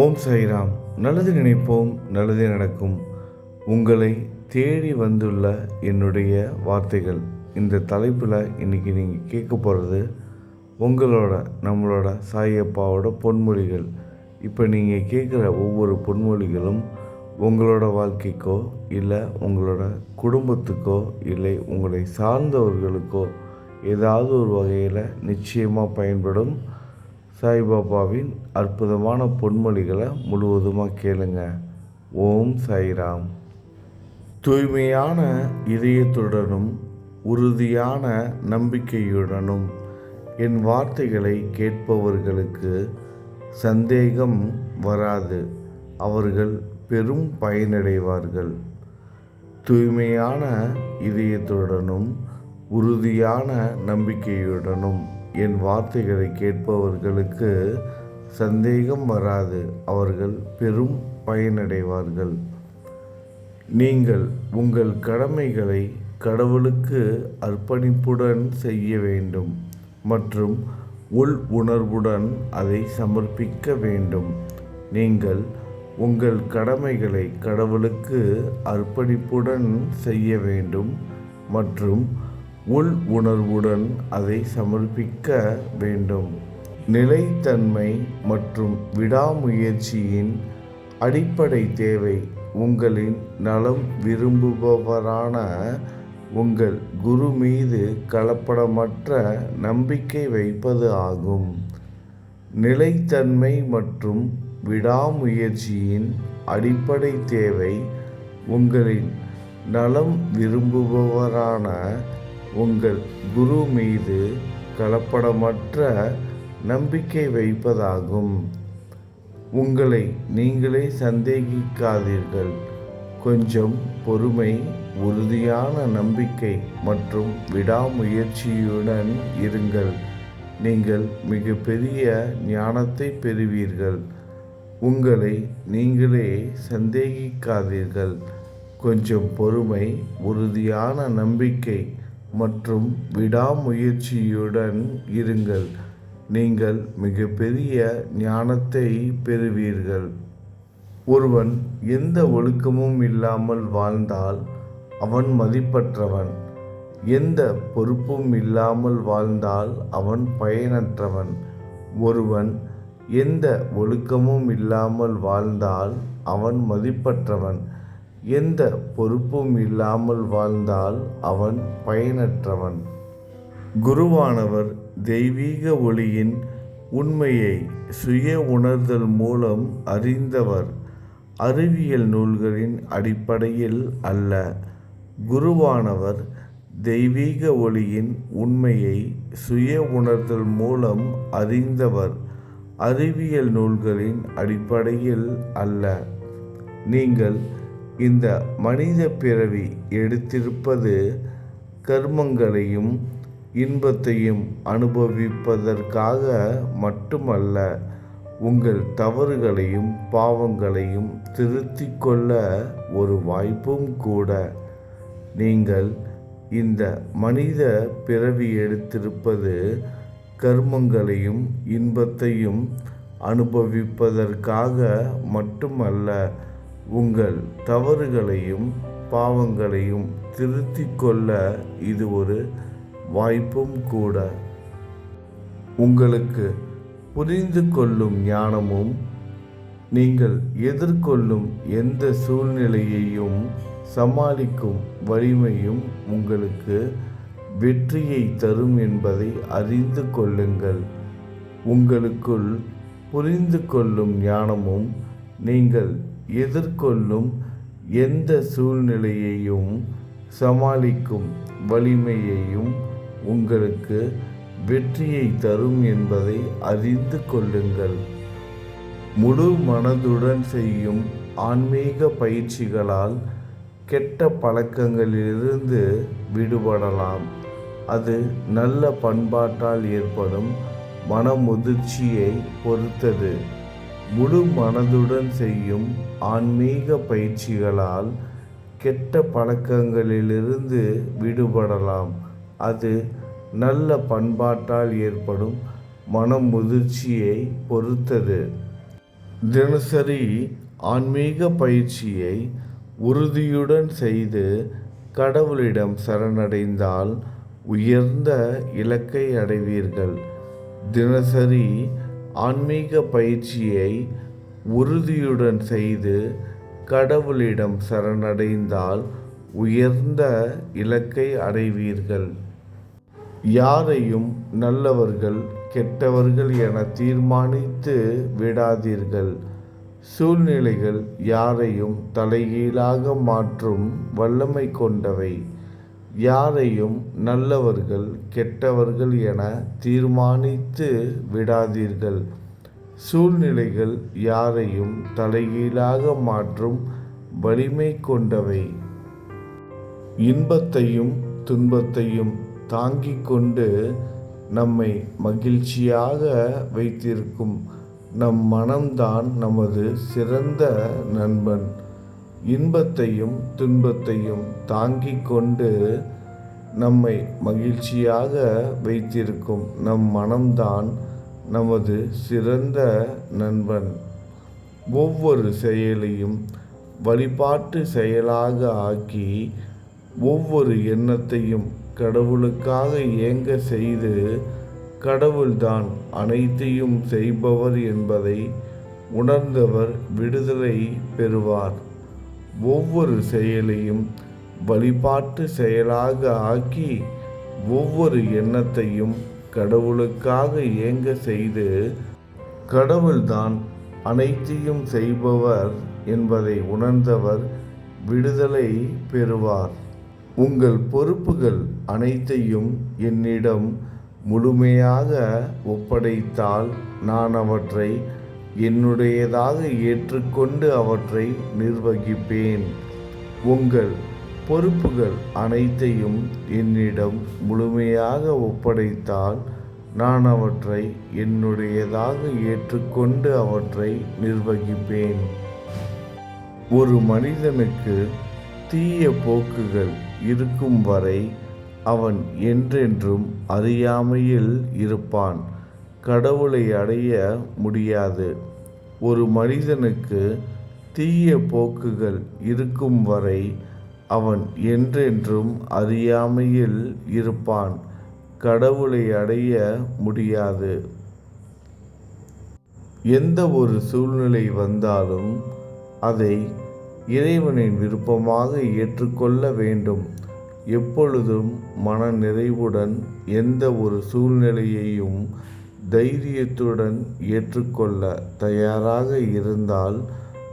ஓம் சாய்ராம். நல்லது நினைப்போம் நல்லதே நடக்கும். உங்களை தேடி வந்துள்ள என்னுடைய வார்த்தைகள். இந்த தலைப்பில் இன்றைக்கி நீங்கள் கேட்க போகிறது உங்களோட நம்மளோட சாயப்பாவோட பொன்மொழிகள். இப்போ நீங்கள் கேட்குற ஒவ்வொரு பொன்மொழிகளும் உங்களோட வாழ்க்கைக்கோ இல்லை உங்களோட குடும்பத்துக்கோ இல்லை உங்களை சார்ந்தவர்களுக்கோ ஏதாவது ஒரு வகையில் நிச்சயமாக பயன்படும். சாய்பாபாவின் அற்புதமான பொன்மொழிகளை முழுவதுமாக கேளுங்க. ஓம் சாய்ராம். தூய்மையான இதயத்துடனும் உறுதியான நம்பிக்கையுடனும் என் வார்த்தைகளை கேட்பவர்களுக்கு சந்தேகம் வராது. அவர்கள் பெரும் பயனடைவார்கள். தூய்மையான இதயத்துடனும் உறுதியான நம்பிக்கையுடனும் என் வார்த்தைகளை கேட்பவர்களுக்கு சந்தேகம் வராது. அவர்கள் பெரும் பயனடைவார்கள். நீங்கள் உங்கள் கடமைகளை கடவுளுக்கு அர்ப்பணிப்புடன் செய்ய வேண்டும் மற்றும் உள் உணர்வுடன் அதை சமர்ப்பிக்க வேண்டும். நீங்கள் உங்கள் கடமைகளை கடவுளுக்கு அர்ப்பணிப்புடன் செய்ய வேண்டும் மற்றும் உள் உணர்வுடன் அதை சமர்ப்பிக்க வேண்டும். நிலைத்தன்மை மற்றும் விடாமுயற்சியின் அடிப்படை தேவை. உங்களின் நலம் விரும்புபவரான உங்கள் குரு மீது கலப்படமற்ற நம்பிக்கை வைப்பது ஆகும். நிலைத்தன்மை மற்றும் விடாமுயற்சியின் அடிப்படை தேவை. உங்களின் நலம் விரும்புபவரான உங்கள் குரு மீது கலப்படமற்ற நம்பிக்கை வைப்பதாகும். உங்களை நீங்களே சந்தேகிக்காதீர்கள். கொஞ்சம் பொறுமை உறுதியான நம்பிக்கை மற்றும் விடாமுயற்சியுடன் இருங்கள். நீங்கள் மிகப்பெரிய ஞானத்தை பெறுவீர்கள். உங்களை நீங்களே சந்தேகிக்காதீர்கள். கொஞ்சம் பொறுமை உறுதியான நம்பிக்கை மற்றும் விடாமுயற்சியுடன் இருங்கள். நீங்கள் மிகப்பெரிய ஞானத்தை பெறுவீர்கள். ஒருவன் எந்த ஒழுக்கமும் இல்லாமல் வாழ்ந்தால் அவன் மதிப்பற்றவன். எந்த பொறுப்பும் இல்லாமல் வாழ்ந்தால் அவன் பயனற்றவன். ஒருவன் எந்த ஒழுக்கமும் இல்லாமல் வாழ்ந்தால் அவன் மதிப்பற்றவன். எந்த பொறுப்பும் இல்லாமல் வாழ்ந்தால் அவன் பயனற்றவன். குருவானவர் தெய்வீக ஒளியின் உண்மையை சுய உணர்தல் மூலம் அறிந்தவர். அறிவியல் நூல்களின் அடிப்படையில் அல்ல. குருவானவர் தெய்வீக ஒளியின் உண்மையை சுய உணர்தல் மூலம் அறிந்தவர். அறிவியல் நூல்களின் அடிப்படையில் அல்ல. நீங்கள் இந்த மனித பிறவி எடுத்திருப்பது கர்மங்களையும் இன்பத்தையும் அனுபவிப்பதற்காக மட்டுமல்ல உங்கள் தவறுகளையும் பாவங்களையும் திருத்தி கொள்ள ஒரு வாய்ப்பும் கூட. நீங்கள் இந்த மனித பிறவி எடுத்திருப்பது கர்மங்களையும் இன்பத்தையும் அனுபவிப்பதற்காக மட்டுமல்ல உங்கள் தவறுகளையும் பாவங்களையும் திருத்தி கொள்ள இது ஒரு வாய்ப்பும் கூட. உங்களுக்கு புரிந்து கொள்ளும் ஞானமும் நீங்கள் எதிர்கொள்ளும் எந்த சூழ்நிலையையும் சமாளிக்கும் வலிமையும் உங்களுக்கு வெற்றியை தரும் என்பதை அறிந்து கொள்ளுங்கள். உங்களுக்குள் புரிந்து கொள்ளும் ஞானமும் நீங்கள் எதிர்கொள்ளும் எந்த சூழ்நிலையையும் சமாளிக்கும் வலிமையையும் உங்களுக்கு வெற்றியை தரும் என்பதை அறிந்து கொள்ளுங்கள். முழு மனதுடன் செய்யும் ஆன்மீக பயிற்சிகளால் கெட்ட பழக்கங்களிலிருந்து விடுபடலாம். அது நல்ல பண்பாட்டால் ஏற்படும் மனமுதிர்ச்சியை பொறுத்தது. முழு மனதுடன் செய்யும் ஆன்மீக பயிற்சிகளால் கெட்ட பழக்கங்களிலிருந்து விடுபடலாம். அது நல்ல பண்பாட்டால் ஏற்படும் மனமுதிர்ச்சியை பொறுத்தது. தினசரி ஆன்மீக பயிற்சியை உறுதியுடன் செய்து கடவுளிடம் சரணடைந்தால் உயர்ந்த இலக்கை அடைவீர்கள். தினசரி ஆன்மீக பயிற்சியை உறுதியுடன் செய்து கடவுளிடம் சரணடைந்தால் உயர்ந்த இலக்கை அடைவீர்கள். யாரையும் நல்லவர்கள் கெட்டவர்கள் என தீர்மானித்து விடாதீர்கள். சூழ்நிலைகள் யாரையும் தலைகீழாக மாற்றும் வல்லமை கொண்டவை. யாரையும் நல்லவர்கள் கெட்டவர்கள் என தீர்மானித்து விடாதீர்கள். சூழ்நிலைகள் யாரையும் தலைகீழாக மாற்றும் வலிமை கொண்டவை. இன்பத்தையும் துன்பத்தையும் தாங்கிக் கொண்டு நம்மை மகிழ்ச்சியாக வைத்திருக்கும் நம் மனம்தான் நமது சிறந்த நண்பன். இன்பத்தையும் துன்பத்தையும் தாங்கிக் கொண்டு நம்மை மகிழ்ச்சியாக வைத்திருக்கும் நம் மனம்தான் நமது சிறந்த நண்பன். ஒவ்வொரு செயலையும் வழிபாட்டு செயலாக ஆக்கி ஒவ்வொரு எண்ணத்தையும் கடவுளுக்காக இயங்க செய்து கடவுள்தான் அனைத்தையும் செய்பவர் என்பதை உணர்ந்தவர் விடுதலை பெறுவார். ஒவ்வொரு செயலையும் வழிபாட்டு செயலாக ஆக்கி ஒவ்வொரு எண்ணத்தையும் கடவுளுக்காக இயங்க செய்து கடவுள்தான் அனைத்தையும் செய்பவர் என்பதை உணர்ந்தவர் விடுதலை பெறுவார். உங்கள் பொறுப்புகள் அனைத்தையும் என்னிடம் முழுமையாக ஒப்படைத்தால் நான் அவற்றை என்னுடையதாக ஏற்றுக்கொண்டு அவற்றை நிர்வகிப்பேன். உங்கள் பொறுப்புகள் அனைத்தையும் என்னிடம் முழுமையாக ஒப்படைத்தால் நான் அவற்றை என்னுடையதாக ஏற்றுக்கொண்டு அவற்றை நிர்வகிப்பேன். ஒரு மனிதனுக்கு தீய போக்குகள் இருக்கும் வரை அவன் என்றென்றும் அறியாமையில் இருப்பான். கடவுளை அடைய முடியாது. ஒரு மனிதனுக்கு தீய போக்குகள் இருக்கும் வரை அவன் என்றென்றும் அறியாமையில் இருப்பான். கடவுளை அடைய முடியாது. எந்த ஒரு சூழ்நிலை வந்தாலும் அதை இறைவனின் விருப்பமாக ஏற்றுக்கொள்ள வேண்டும். எப்பொழுதும் மன நிறைவுடன் எந்த ஒரு சூழ்நிலையையும் தைரியத்துடன் ஏற்றுக்கொள்ள தயாராக இருந்தால்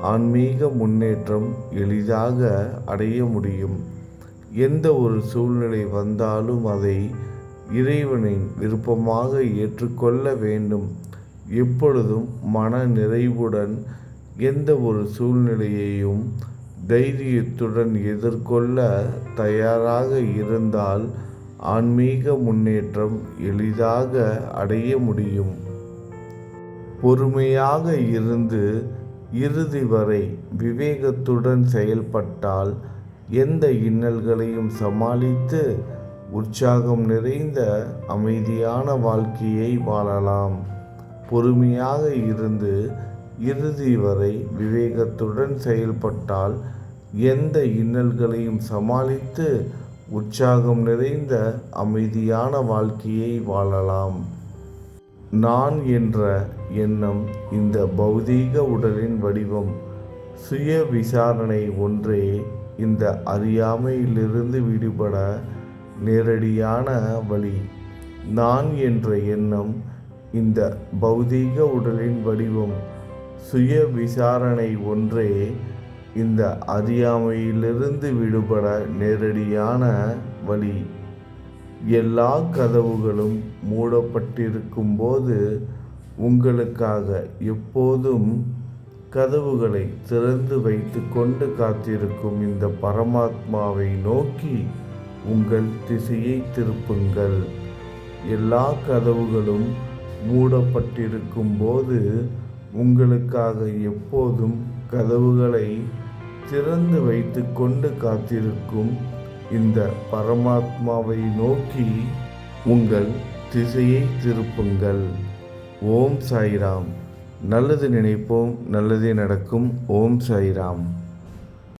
ஆன்மீக முன்னேற்றம் எளிதாக அடைய முடியும். எந்த ஒரு சூழ்நிலை வந்தாலும் அதை இறைவனின் விருப்பமாக ஏற்றுக்கொள்ள வேண்டும். எப்பொழுதும் மன நிறைவுடன் எந்த ஒரு சூழ்நிலையையும் தைரியத்துடன் எதிர்கொள்ள தயாராக இருந்தால் ஆன்மீக முன்னேற்றம் எளிதாக அடைய முடியும். பொறுமையாக இருந்து இறுதி வரை விவேகத்துடன் செயல்பட்டால் எந்த இன்னல்களையும் சமாளித்து உற்சாகம் நிறைந்த அமைதியான வாழ்க்கையை வாழலாம். பொறுமையாக இருந்து இறுதி வரை விவேகத்துடன் செயல்பட்டால் எந்த இன்னல்களையும் சமாளித்து உற்சாகம் நிறைந்த அமைதியான வாழ்க்கையை வாழலாம். நான் என்ற எண்ணம் இந்த பௌதீக உடலின் வடிவம். சுய விசாரணை ஒன்றே இந்த அறியாமையிலிருந்து விடுபட நேரடியான வழி. நான் என்ற எண்ணம் இந்த பௌதீக உடலின் வடிவம். சுய விசாரணை ஒன்றே இந்த அறியாமையிலிருந்து விடுபட நேரடியான வழி. எல்லா கதவுகளும் மூடப்பட்டிருக்கும் போது உங்களுக்காக எப்போதும் கதவுகளை திறந்து வைத்து கொண்டு காத்திருக்கும் இந்த பரமாத்மாவை நோக்கி உங்கள் திசையை திருப்புங்கள். எல்லா கதவுகளும் மூடப்பட்டிருக்கும் போது உங்களுக்காக எப்போதும் கதவுகளை திறந்து வைத்து கொண்டு காத்திருக்கும் இந்த பரமாத்மாவை நோக்கி உங்கள் திசையை திருப்புங்கள். ஓம் சாய்ராம். நல்லது நினைப்போம் நல்லதே நடக்கும். ஓம் சாய்ராம்.